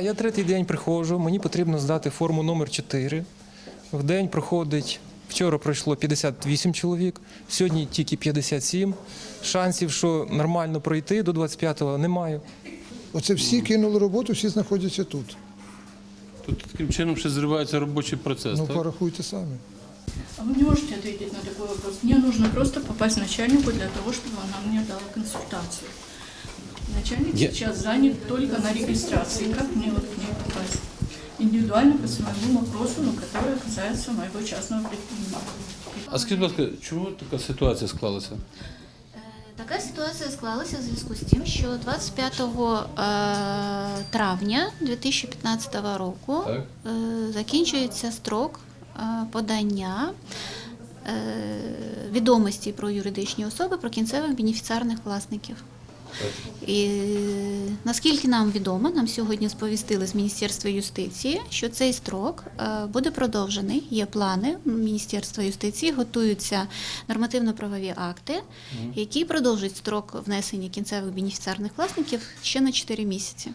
Я третій день приходжу, мені потрібно здати форму номер 4. В день проходить, вчора пройшло 58 чоловік, сьогодні тільки 57. Шансів, що нормально пройти до 25-го, немає. Оце всі кинули роботу, всі знаходяться тут. Тут таким чином ще зривається робочий процес. Ну так? порахуйте самі. А вы не можете ответить на такой вопрос. Мне нужно просто попасть к начальнику для того, чтобы она мне дала консультацию. Начальник Я- сейчас занят только на регистрации. Как мне вот к ней попасть? Индивидуально по своему вопросу, но который касается моего частного предпринимателя. А скажіть, будь ласка, чому така ситуація склалася? Е, Така ситуація склалася в зв'язку з тим, що 25 е, травня 2015 року Так. е, закінчується строк е, подання відомості про юридичні особи, про кінцевих бенефіціарних власників. І наскільки нам відомо, нам сьогодні сповістили з Міністерства юстиції, що цей строк е, буде продовжений. Є плани Міністерства юстиції, готуються нормативно-правові акти, які продовжують строк внесення кінцевих бенефіціарних власників ще на 4 місяці.